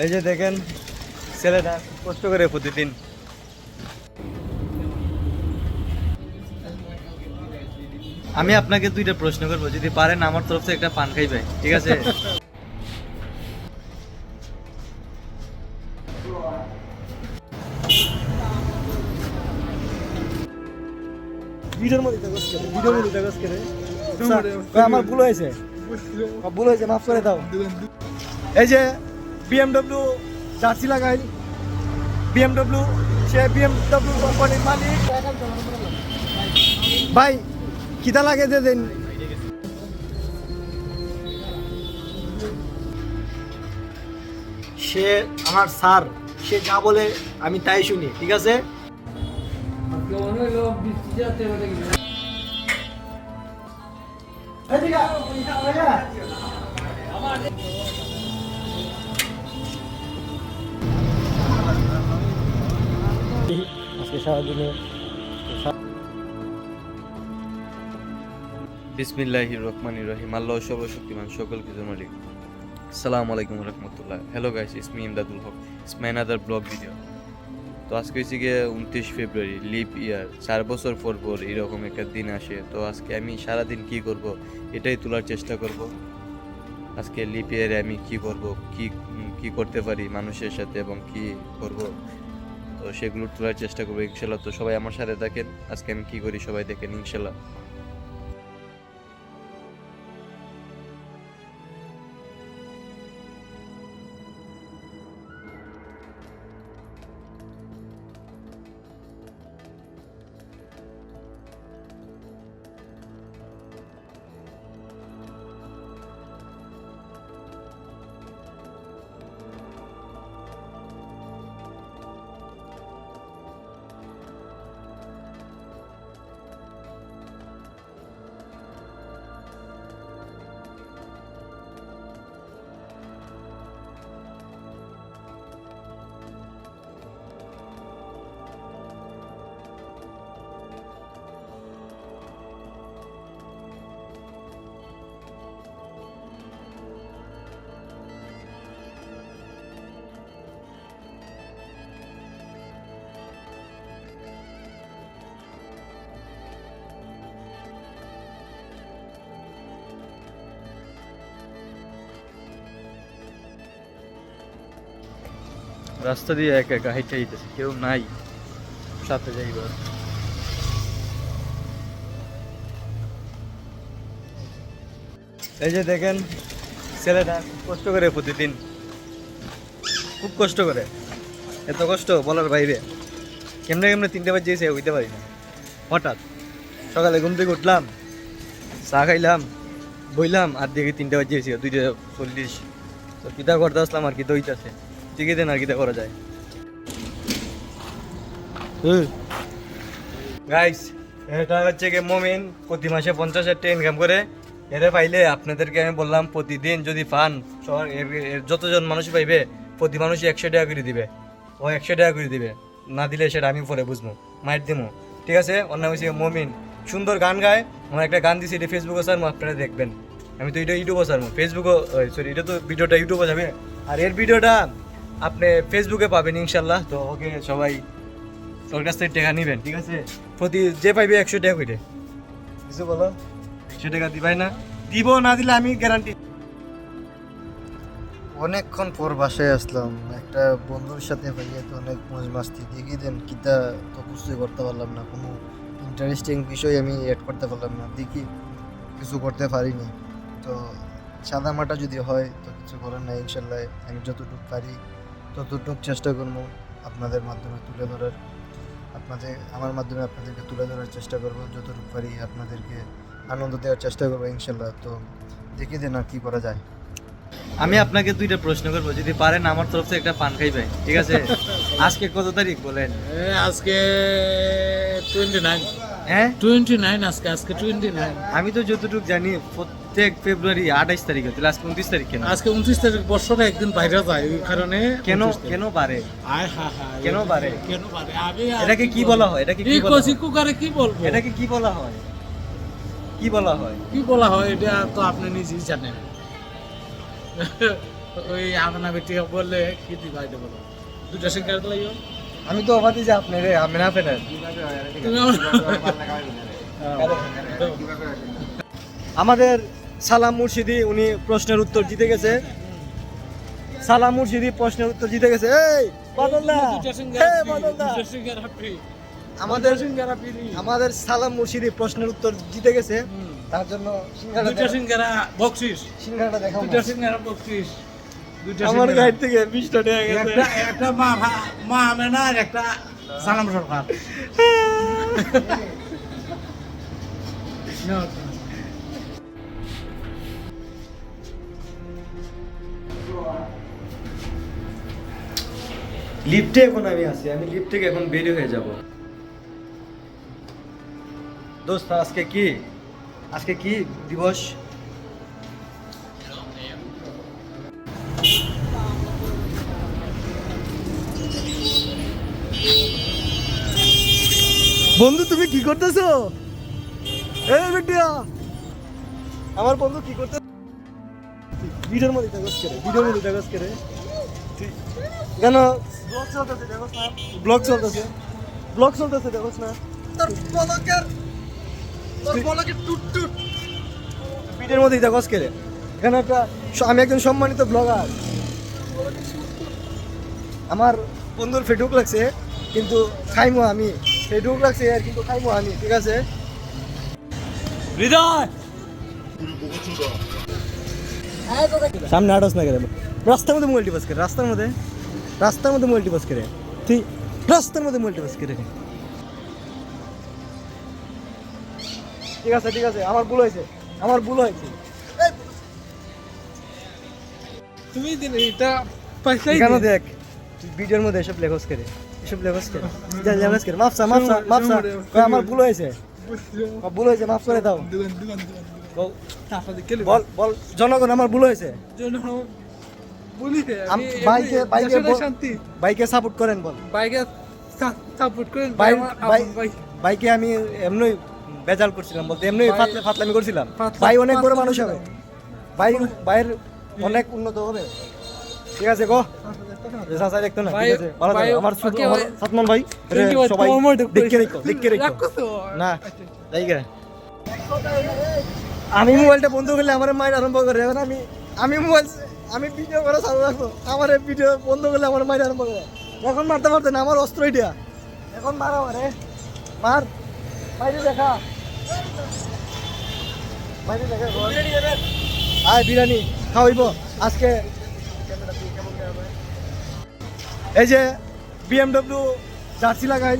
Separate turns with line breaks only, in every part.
এই যে দেখেন ছেলেটা কষ্ট করে প্রতিদিন। আমি আপনাকে দুইটা প্রশ্ন করব যদি পারেন আমার তরফ থেকে একটা পান খাইবে ঠিক আছে?
ভিডিওর মধ্যে দেখোস কেন ভিডিওর মধ্যে দেখোস কেন আমার ভুল হয়েছে। ভুল হয়েছে মাফ করে দাও। এই যে বিএমডব্লিউ জার্সি লাগাই। বিএমডব্লিউ সে বিএমডব্লিউ কোম্পানির মালিক। ভাই কিতা লাগে দিয়ে দেন। সে আমার স্যার সে যা বলে আমি তাই শুনি ঠিক আছে? আজকে
রহিম। আল্লাহ সর্বশক্তিমান আসসালামু আলাইকুম রহমতুল্লাহ। Hello guys ইসমি Imdadul Haque another blog video তো আজকে হচ্ছে গিয়ে উনত্রিশ ফেব্রুয়ারি লিপ ইয়ার চার বছর পর পর এরকম একটা দিন আসে। তো আজকে আমি সারাদিন কি করব, এটাই তোলার চেষ্টা করব। আজকে লিপ ইয়ারে আমি কি করব, কি কি করতে পারি মানুষের সাথে এবং কি করব তো সেগুলো তোলার চেষ্টা করব, ইনশাল্লাহ। তো সবাই আমার সাথে থাকেন, আজকে আমি কি করি সবাই দেখেন, ইনশাল্লাহ। রাস্তা দিয়ে একা একা হাইটে যেতেছে, কেউ নাই। সাথে যাইবার এই যে দেখেন, ছেলেটা কষ্ট করে প্রতিদিন। খুব কষ্ট করে। এত কষ্ট বলার বাইরে। কেমনে কেমনে তিনটে বাজে যেয়েছে হইতে পারি না। হঠাৎ সকালে ঘুম থেকে উঠলাম, চা খাইলাম, বইলাম, আর দেখি তিনটে বাজে যেয়েছে দুইটা চল্লিশ। তো কিতা করতে আসলাম আর কি তো ঠিকই দেন আর কিতা করা যায়। গাইস এটা হচ্ছে কি মমিন, প্রতি মাসে পঞ্চাশ হাজার টাকা ইনকাম করে। এরে পাইলে আপনাদেরকে আমি বললাম, প্রতিদিন যদি পান যতজন মানুষ পাইবে, প্রতি মানুষই একশো টাকা করে দিবে। ও একশো টাকা করে দিবে। না দিলে সেটা আমি পরে বুঝব মাইট দিমু। ঠিক আছে? ওর নাম হচ্ছে মমিন। সুন্দর গান গায়। আমার একটা গান দিছি, এটা ফেসবুকে স্যার আপনারা দেখবেন। আমি তো এটা ইউটিউবে স্যার ফেসবুকও সরি এটা তো ভিডিওটা ইউটিউবে যাবে। আর এর ভিডিওটা আপনি ফেসবুকে পাবেন ইনশাল্লাহ তো ওকে সবাই ওর কাছ থেকে টাকা নিবেন, ঠিক আছে? প্রতি যে পাইবে একশো টাকা করে। কিছু বলো একশো টাকা দিবাই না। দিব, না দিলে আমি গ্যারান্টি
অনেকক্ষণ পর বাসায় আসলাম। একটা বন্ধুর সাথে ভাইয়া তো অনেক মজ মাস্তি। দেখি দেন কিতা তো বুঝতে করতে পারলাম না। কোনো ইন্টারেস্টিং বিষয় আমি অ্যাড করতে পারলাম না। দেখি কিছু করতে পারিনি। তো সাদা মাটা যদি হয় তো কিছু করার নাই ইনশাল্লাহ আমি যতটুকু পারি ততটুকু চেষ্টা করব আপনাদের মাধ্যমে তুলে ধরার। আপনাদের আমার মাধ্যমে আপনাদেরকে তুলে ধরার চেষ্টা করব। যতটুকু পারি আপনাদেরকে আনন্দ দেওয়ার চেষ্টা করব ইনশাল্লাহ। তো দেখি দেন আর কী করা যায়।
আমি আপনাকে দুইটা প্রশ্ন করব। যদি পারেন আমার তরফ থেকে একটা পান খাইবে ঠিক আছে? আজকে কত তারিখ বলেন?
এ, আজকে টোয়েন্টি নাইন
হ্যাঁ?
টোয়েন্টি নাইন আজকে আজকে টোয়েন্টি নাইন
আমি তো যতটুকু জানি প্রত্যেক ফেব্রুয়ারি আঠাইশ তারিখে তাহলে আজকে উনত্রিশ তারিখ কেন
আজকে উনত্রিশ তারিখ বছরে একদিন বাইরে যায় ওই কারণে
কেন কেন পারে
আয় হা হা
কেন?
কেন আমি
এটাকে কি বলা হয়? এটাকে কি বলা হয়?
কুকারে কি বলব?
এটাকে কি বলা হয়? কি বলা হয়?
কি বলা হয়? এটা তো আপনি নিজেই জানেন। ওই আপনা বেটি বললে কি দিবা এটা বলো? দুটা সিগারেট লাগিও
আমি তো যে আপনি রে আমি না পেলেন আমাদের সালাম মুর্শিদি উনি প্রশ্নের উত্তর জিতে গেছে। সালাম মুর্শিদি প্রশ্নের উত্তর জিতে গেছে। এই বদলদা! আমাদের আমাদের সালাম মুর্শিদি প্রশ্নের উত্তর জিতে গেছে। তার জন্য
দুটা সিঙ্গারা বকশিস।
সিঙ্গারাটা দেখাও
দুটা সিঙ্গারা বকশিস।
আমার। গাড়ি থেকে বিশটা টাকা গেছে।
একটা একটা মা মা আমেনা আর একটা সালাম সরকার।
লিফটে এখন আমি আছি, আমি লিফট থেকে এখন বের হয়ে যাব। দোস্ত, আজকে কি? আজকে কি দিবস? বন্ধু, তুমি কি করতেছো? এই বেটিয়া আমার বন্ধু কি করতে ভিডিওর মধ্যে কাগজ করে ভিডিওর মধ্যে কাগজ করে কেন? ব্লগ চলতেছে দেখোস না ব্লগ চলতেছে? ব্লগ চলতেছে দেখোস না তোর ব্লগের তোর ব্লগের টুট টুট ভিডিওর মধ্যে দেখোস কে রে এখানে একটা আমি একজন সম্মানিত ব্লগার আমার বন্ধুর ফেসবুক লাগছে কিন্তু খাইমো আমি। ফেসবুক লাগছে আর কিন্তু খাইমো আমি ঠিক আছে? হৃদয়! সামনে আটস না করে রাস্তার মধ্যে মোবাইল টিপাস করে রাস্তার মধ্যে? রাস্তার মধ্যে মোবাইল টিপাস করে। তুই রাস্তার মধ্যে মোবাইল টিপাস করে। ঠিক আছে ঠিক আছে আমার ভুল হয়েছে আমার ভুল হয়েছে।
তুমি এটা পয়সাই
কেন দেখ ভিডিওর মধ্যে এসব লেখস করে এসব লেখস করে। যা লেখস করে। মাফসা মাফসা মাফসা আমার ভুল হয়েছে। ভুল হয়েছে মাফ করে দাও। বল- বল জনগণ আমার ভুল হয়েছে। বাইকে বাইকে
শান্তি।
বাইকে সাপোর্ট করেন বল।
বাইকে সাপোর্ট করেন
বাইকে আমি এমনি বেজাল করছিলাম বলতে এমনি ফাতলে ফাতলামি করছিলাম। ভাই অনেক বড় মানুষ হবে। ভাই ভাইয়ের অনেক উন্নত হবে। ঠিক আছে গো। রেসা দেখতো না? ঠিক
ভাই-
আছে ভালো থাকো। আমার ছোট
ওকে,
আমার
ভাই-
সাতমান ভাই রে,
Thank you, ভাই,
সবাই দেখে রেখো দেখে রেখো না তাই আমি মোবাইলটা বন্ধ করলে আমার মায়ের আরম্ভ করে আমি আমি মোবাইল আমি ভিডিও করা চালু রাখব আমার এই ভিডিও বন্ধ করলে আমার মায়ের আরম্ভ করে এখন মারতে মারতে না, আমার অস্ত্র এটা এখন মারা মারে মার। বাইরে দেখা। বাইরে দেখা আয়, বিরিয়ানি খাওয়াইব। আজকে এই যে বিএমডব্লিউ জার্সি লাগাই।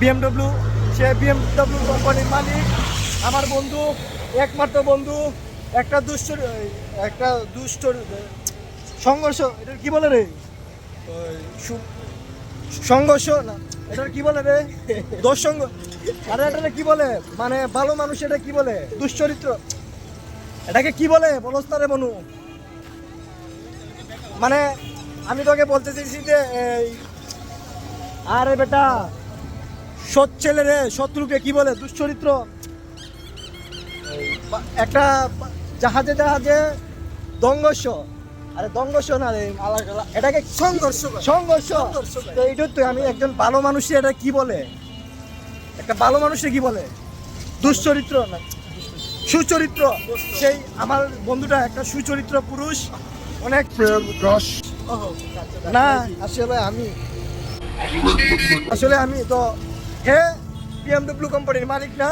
বিএমডব্লিউ সে বিএমডব্লিউ কোম্পানির মালিক। আমার বন্ধু, একমাত্র বন্ধু। একটা দুষ্ট একটা দুষ্ট সংঘর্ষ এটা কি বলে রে? সংঘর্ষ না এটা কি বলে রে? দোষ সঙ্গ আরে এটা কি বলে? মানে ভালো মানুষ এটা কি বলে? দুশ্চরিত্র এটাকে কি বলে? বলস্তারে বনু। মানে আমি তোকে বলতে চাইছি যে এই আরে বেটা সৎ ছেলে রে শত্রুকে কি বলে? দুশ্চরিত্র। একটা জাহাজে জাহাজে দঙ্গস্য। আরে দঙ্গস না রে এটাকে সংঘর্ষ সংঘর্ষ। তো এইটা তো আমি একজন ভালো মানুষে এটা কি বলে? একটা ভালো মানুষে কি বলে? দুশ্চরিত্র না সুচরিত্র। সেই আমার বন্ধুটা একটা সুচরিত্র পুরুষ অনেক রস না আসলে আমি আসলে আমি তো হে বিএমডব্লিউ কোম্পানির মালিক না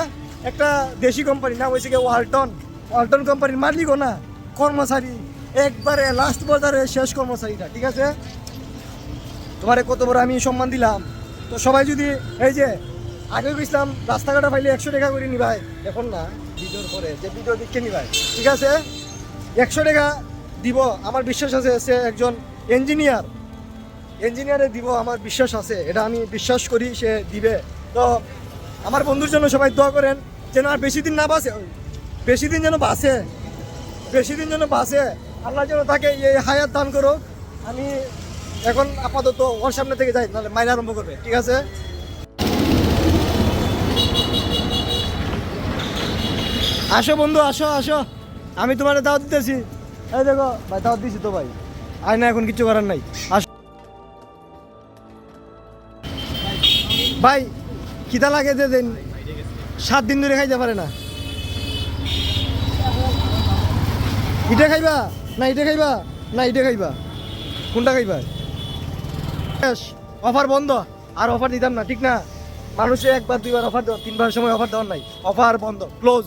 একটা দেশি কোম্পানি না হয়েছে কি ওয়ালটন। ওয়ালটন কোম্পানির মালিকও না, কর্মচারী। একবারে লাস্ট বাজারে শেষ কর্মচারীটা, ঠিক আছে? তোমারে কত বড় আমি সম্মান দিলাম। তো সবাই যদি, এই যে আগে গেছিলাম, রাস্তাঘাটে পাইলে একশো টাকা করে নিবাই এখন না, ভিডিওর পরে, যে ভিডিও দিকে নিবাই ঠিক আছে? একশো টাকা দিব, আমার বিশ্বাস আছে সে একজন ইঞ্জিনিয়ার ইঞ্জিনিয়ারে দিব, আমার বিশ্বাস আছে, এটা আমি বিশ্বাস করি সে দিবে। তো আমার বন্ধুর জন্য সবাই দোয়া করেন, যেন আর বেশি দিন না বাসে বেশি দিন যেন বাসে বেশি দিন যেন বাসে আল্লাহ যেন তাকে এই হায়াত দান করো আমি এখন আপাতত ওর সামনে থেকে যাই, নাহলে মাইল আরম্ভ করবে, ঠিক আছে? আসো বন্ধু, আসো আসো। আমি তোমার দাওয়াত দিতেছি। এই দেখো, ভাই, দাওয়াত দিছি তো ভাই। আয় না এখন কিছু করার নাই। আসো। ভাই, খিদা লাগে যে দিন, সাত দিন ধরে খাইতে পারে না। ইটা খাইবা? না, ইটা খাইবা? না, ইটা খাইবা? কোনটা খাইবা? অফার বন্ধ। আর অফার দিতাম না, ঠিক না? মানুষে একবার, দুইবার অফার দেওয়া, তিনবার সময় অফার দেওয়ার নাই। অফার বন্ধ ক্লোজ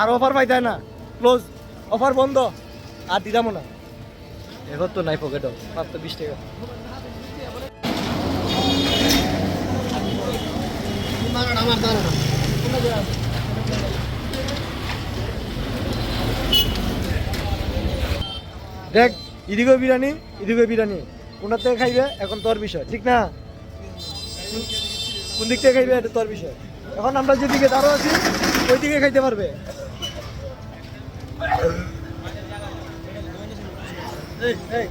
আর অফার পাইতায় না ক্লোজ অফার বন্ধ, আর দিতামও না। এখন তো নাই পকেটও মাত্র বিশ টাকা। দেখ এদিকে বিরিয়ানি এদিকে বিরিয়ানি। কোনটা থেকে খাইবে? এখন তোর বিষয় ঠিক না? কোন দিক থেকে খাইবে এটা তোর বিষয়। এখন আমরা যেদিকে দাঁড়ো আছি ওই দিকে খাইতে পারবে। এই,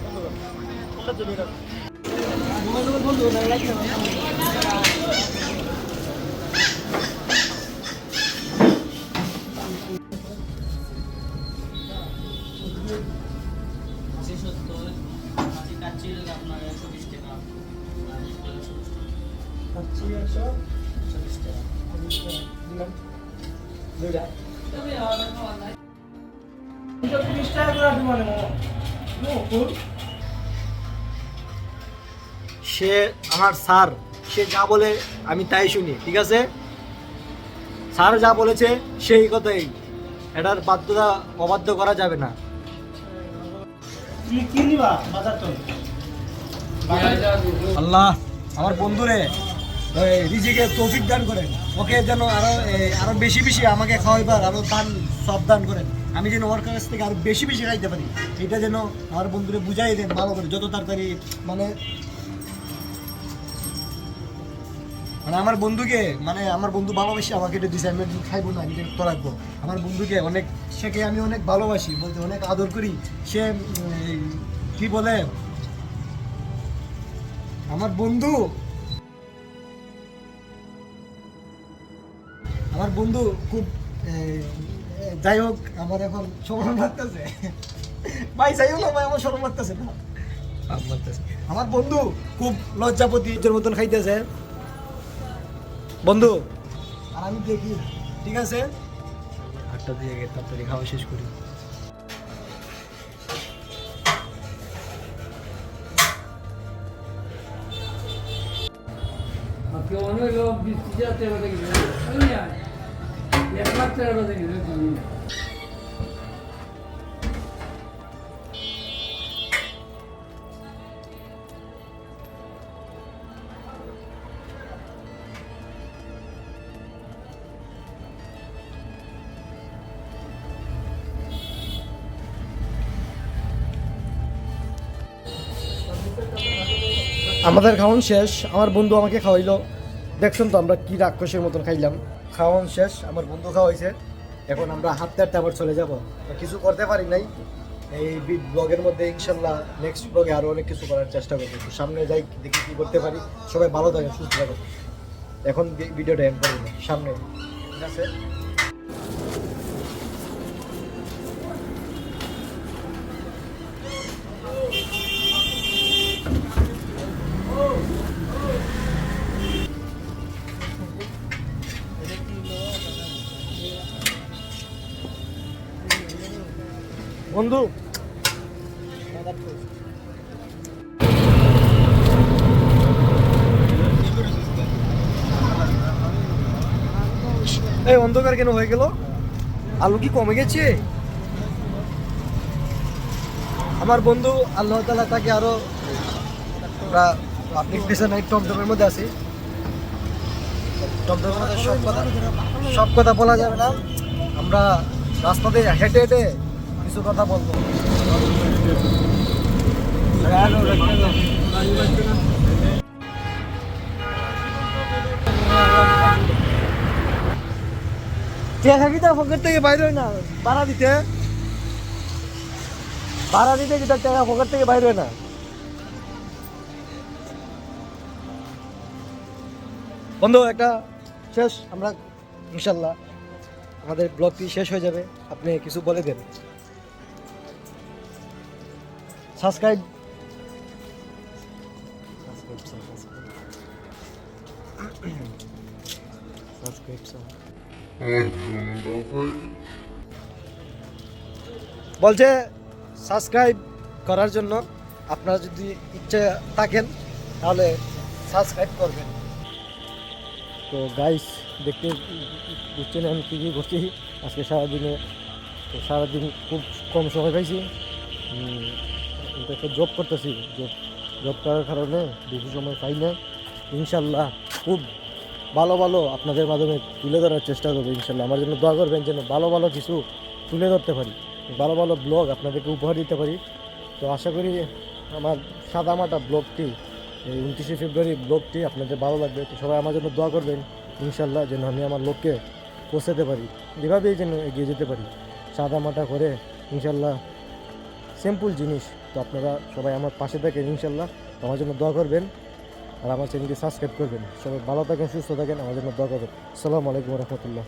আমার স্যার, সে যা বলে আমি তাই শুনি, ঠিক আছে? স্যার যা বলেছে সেই কথাই। এটার বাধ্যতা অবাধ্য করা যাবে না। আল্লাহ, আমার বন্ধুরে রিজিকে তৌফিক দান করেন। ওকে যেন আরও আরও বেশি বেশি আমাকে খাওয়াইবার, আরও দান, সব দান করেন। আমি যেন ওর কাছ থেকে আরও বেশি বেশি খাইতে পারি। এটা যেন আমার বন্ধুরে বুঝাই দেন ভালো করে, যত তাড়াতাড়ি মানে মানে আমার বন্ধুকে মানে আমার বন্ধু ভালোবাসি আমাকে এটা দিছে আমি খাইবো না আমি তো রাখব। আমার বন্ধুকে অনেক সেকে আমি অনেক ভালোবাসি বলতে অনেক আদর করি। সে কি বলে? আমার বন্ধু। আমার বন্ধু খুব যাই হোক আমার এখন সরম লাগতেছে। ভাই যাই হোক না ভাই আমার সরম লাগতেছে না। আমার বন্ধু খুব লজ্জাপতি মতন খাইতেছে। বন্ধু। আর আমি দেখি ঠিক আছে? আটটা দিয়ে গে তাড়াতাড়ি খাওয়া শেষ করি।
কেউ অনেক টাকা থেকে এক লাখ টাকা
আমাদের খাওয়ান শেষ, আমার বন্ধু আমাকে খাওয়াইলো। দেখছেন তো আমরা কি রাক্ষসের মতন খাইলাম। খাওয়ান শেষ, আমার বন্ধু খাওয়াইছে। এখন আমরা হাঁটতে হাঁটতে আবার চলে যাব। কিছু করতে পারি নাই। এই ব্লগের মধ্যে ইনশাল্লাহ নেক্সট ব্লগে আরও অনেক কিছু করার চেষ্টা করব। তো সামনে যাই, দেখি কী করতে পারি। সবাই ভালো থাকে সুস্থ থাকে এখন ভিডিওটা এন্ড করব। সামনে। ঠিক আছে? বন্ধু। এই অন্ধকার কেন হয়ে গেল? আলু কি কমে গেছে? আমার বন্ধু, আল্লাহ তালা তাকে আরও পাবলিক প্লেসে নাই টমটমের মধ্যে আছি। টমটমের মধ্যে সব কথা সব কথা বলা যাবে না। আমরা রাস্তাতে হেঁটে হেঁটে কিছু কথা বলব। থেকে বাইরে হয় না দিতে। দিতে থেকে বাইরে হয় না। বন্ধু, একটা শেষ, আমরা ইনশাল্লাহ আমাদের ব্লগটি শেষ হয়ে যাবে। আপনি কিছু বলে দেন। সাবস্ক্রাইব বলছে সাবস্ক্রাইব করার জন্য আপনারা যদি ইচ্ছে থাকেন, তাহলে সাবস্ক্রাইব করবেন। তো গাইস দেখতে বুঝছেন আমি কী কী করছি? আজকে সারাদিনে, তো সারাদিন খুব কম সময় পাইছি। কিন্তু একটা জব করতেছি। জব জব করার কারণে বেশি সময় পাই না। ইনশাল্লাহ খুব ভালো ভালো আপনাদের মাধ্যমে তুলে ধরার চেষ্টা করব ইনশাল্লাহ। আমার জন্য দোয়া করবেন যেন ভালো ভালো কিছু তুলে ধরতে পারি। ভালো ভালো ব্লগ আপনাদেরকে উপহার দিতে পারি। তো আশা করি আমার সাদামাটা ব্লগটি এই উনত্রিশে ফেব্রুয়ারি ব্লগটি আপনাদের ভালো লাগবে। তো সবাই আমার জন্য দোয়া করবেন ইনশাল্লাহ যেন আমি আমার লোককে পৌঁছাতে পারি। এভাবেই যেন এগিয়ে যেতে পারি। সাদামাটা করে ইনশাল্লাহ সিম্পল জিনিস তো আপনারা সবাই আমার পাশে থাকেন, ইনশাল্লাহ। আমার জন্য দোয়া করবেন আর আমার চ্যানেলটি সাবস্ক্রাইব করবেন। সবাই ভালো থাকেন, সুস্থ থাকেন, আমার জন্য দোয়া করবেন। সালামু আলাইকুম রহমতুল্লাহ।